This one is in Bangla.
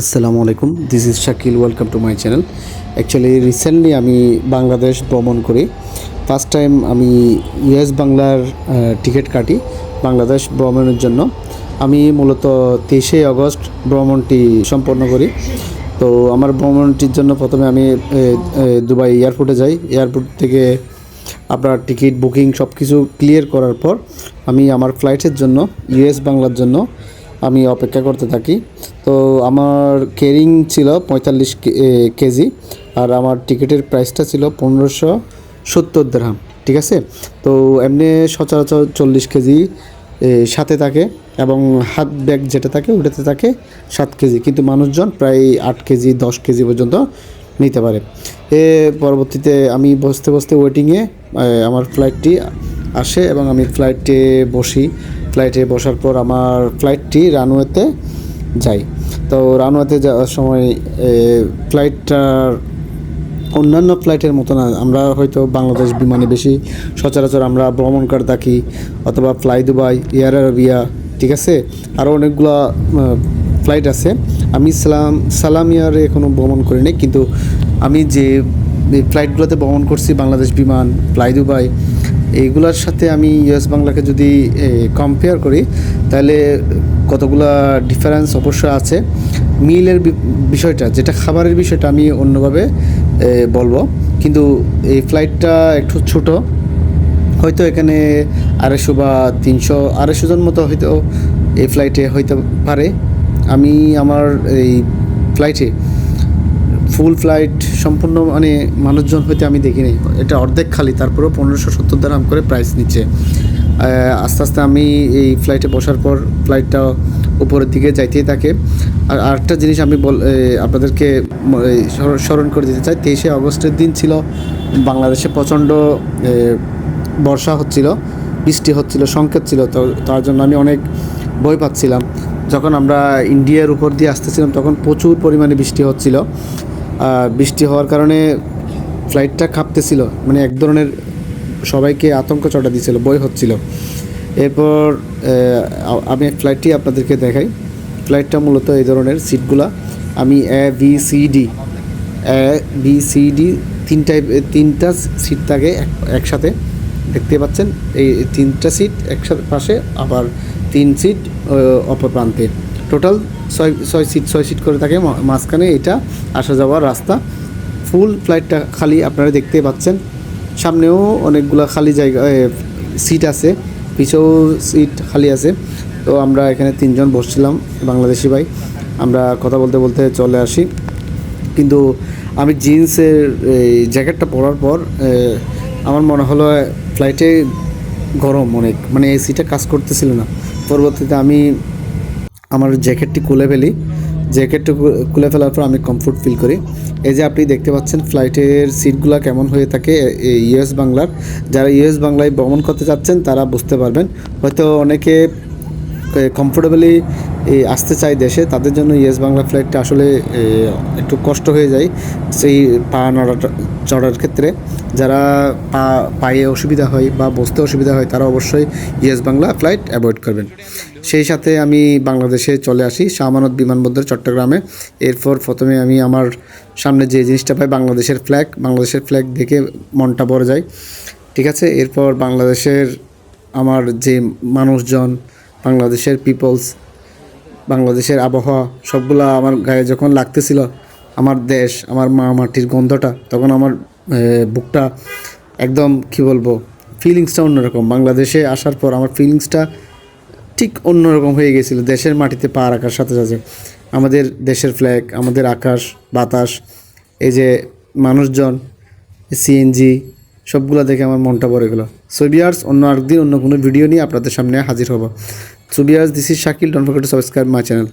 আসসালামু আলাইকুম this is Shakil welcome to my channel actually recently আমি বাংলাদেশ ভ্রমণ করি। ফার্স্ট টাইম আমি ইউএস বাংলার টিকিট কাটি বাংলাদেশ ভ্রমণের জন্য। আমি মূলত তেইশে আগস্ট ভ্রমণটি সম্পন্ন করি। তো আমার ভ্রমণটির জন্য প্রথমে আমি দুবাই এয়ারপোর্টে যাই। এয়ারপোর্ট থেকে আপনার টিকিট, বুকিং সব কিছু ক্লিয়ার করার পর আমি আমার ফ্লাইটের জন্য ইউএস বাংলার জন্য আমি অপেক্ষা করতে থাকি। তো আমার কেরিং ছিল পঁয়তাল্লিশ কেজি আর আমার টিকিটের প্রাইসটা ছিল পনেরোশো সত্তর দ্রাম ঠিক আছে? তো এমনি সচরাচর চল্লিশ কেজি সাথে থাকে এবং হাত ব্যাগ যেটা থাকে ওটাতে থাকে সাত কেজি। কিন্তু মানুষজন প্রায় আট কেজি, দশ কেজি পর্যন্ত নিতে পারে। এ, পরবর্তীতে আমি বসতে বসতে ওয়েটিংয়ে আমার ফ্লাইটটি আসে এবং আমি ফ্লাইটে বসি। ফ্লাইটে বসার পর আমার ফ্লাইটটি রানওয়েতে যাই। তো রানওয়েতে যাওয়ার সময় ফ্লাইটটার অন্যান্য ফ্লাইটের মতো না আমরা হয়তো বাংলাদেশ বিমানে বেশি সচরাচর আমরা ভ্রমণ করে থাকি, অথবা ফ্লাই দুবাই, এয়ার আরবিয়া, ঠিক আছে? আরও অনেকগুলো ফ্লাইট আছে। আমি সালাম সালাম এয়ারে এখনও ভ্রমণ করিনি কিন্তু আমি যে ফ্লাইটগুলোতে ভ্রমণ করছি, বাংলাদেশ বিমান, ফ্লাই দুবাই এইগুলোর সাথে আমি ইউএস বাংলাকে যদি কম্পেয়ার করি, তাহলে কতগুলা ডিফারেন্স অবশ্যই আছে। মিলের বিষয়টা, যেটা খাবারের বিষয়টা আমি অন্যভাবে বলব। কিন্তু এই ফ্লাইটটা একটু ছোট। হয়তো এখানে আড়াইশো বা তিনশো, আড়াইশো জন মতো হয়তো এই ফ্লাইটে হইতে পারে। আমি আমার এই ফ্লাইটে ফুল ফ্লাইট সম্পূর্ণ মানে মানুষজন হইতে আমি দেখিনি। এটা অর্ধেক খালি, তারপরেও পনেরোশো সত্তর দাম করে প্রাইস নিচ্ছে। আস্তে আস্তে আমি এই ফ্লাইটে বসার পর ফ্লাইটটা উপরের দিকে যাইতেই থাকে। আর আরেকটা জিনিস আমি বল আপনাদেরকে স্মরণ- করে দিতে চাই, তেইশে আগস্টের দিন ছিল, বাংলাদেশে প্রচণ্ড বর্ষা হচ্ছিল, বৃষ্টি হচ্ছিল, সংকেত ছিল, তো তার জন্য আমি অনেক ভয় পাচ্ছিলাম। যখন আমরা ইন্ডিয়ার উপর দিয়ে আসতেছিলাম, তখন প্রচুর পরিমাণে বৃষ্টি হচ্ছিল। বৃষ্টি হওয়ার কারণে ফ্লাইটটা কাঁপতেছিল মানে এক ধরনের সবাইকে আতঙ্ক চটা দিয়েছিল বই হচ্ছিল। এরপর আমি এক ফ্লাইটটি আপনাদেরকে দেখাই। ফ্লাইটটা মূলত এই ধরনের সিটগুলা আমি A B C D A B C D তিনটা তিনটা সিট থাকে এক- একসাথে। দেখতে পাচ্ছেন? এই তিনটা সিট একসাথে পাশে, আবার তিন সিট অপর প্রান্তে। টোটাল ছয় ছয় সিট ছয় সিট করে থাকে মাঝখানে এটা আসা যাওয়ার রাস্তা। ফুল ফ্লাইটটা খালি আপনারা দেখতে পাচ্ছেন। সামনেও অনেকগুলো খালি জায়গা সিট আছে। পিছেও সিট খালি আছে। তো আমরা এখানে তিনজন বসছিলাম, বাংলাদেশি ভাই। আমরা কথা বলতে বলতে চলে আসি। কিন্তু আমি জিন্সের এই জ্যাকেটটা পরার পর আমার মনে হলো ফ্লাইটে গরম অনেক। মানে এসিটা কাজ করতেছিল না। পরবর্তীতে আমি আমার জ্যাকেটটি খুলে ফেলি। জ্যাকেটটি খুলে ফেলার পর আমি কমফোর্ট ফিল করি। এই যে আপনি দেখতে পাচ্ছেন ফ্লাইটের সিটগুলো কেমন হয়ে থাকে ইউএস বাংলার। যারা ইউএস বাংলায় ভ্রমণ করতে চাচ্ছেন, তারা বুঝতে পারবেন। হয়তো অনেকে কমফোর্টেবলি আসতে চায় দেশে, তাদের জন্য ইয়েস বাংলা ফ্লাইটটা আসলে একটু কষ্ট হয়ে যায় সেই পা নড়াটা চড়ার ক্ষেত্রে। যারা পা, পায়ে অসুবিধা হয় বা বসতে অসুবিধা হয়, তারা অবশ্যই ইয়েস বাংলা ফ্লাইট অ্যাভয়েড করবেন। সেই সাথে আমি বাংলাদেশে চলে আসি, শাহমানত বিমানবন্দর, চট্টগ্রামে। এরপর প্রথমে আমি আমার সামনে যে জিনিসটা পাই, বাংলাদেশের ফ্ল্যাগ বাংলাদেশের ফ্ল্যাগ দেখে মনটা ভরে যায়। ঠিক আছে? এরপর বাংলাদেশের আমার যে মানুষজন, বাংলাদেশের পিপলস বাংলাদেশের আবহাওয়া সবগুলা আমার গায়ে যখন লাগতেছিল, আমার দেশ, আমার মা মাটির গন্ধটা, তখন আমার বুকটা একদম, কি বলব ফিলিংসটা অন্যরকম। বাংলাদেশে আসার পর আমার ফিলিংসটা ঠিক অন্যরকম হয়ে গেছিল। দেশের মাটিতে পা রাখার সাথে সাথে আমাদের দেশের ফ্ল্যাগ আমাদের আকাশ, বাতাস, এই যে মানুষজন সিএনজি সবগুলো দেখে আমার মনটা ভরে গেলো। সোবিয়ার্স অন্য আরেকদিন অন্য কোনো ভিডিও নিয়ে আপনাদের সামনে হাজির হব। So viewers this is Shakil don't forget to subscribe my channel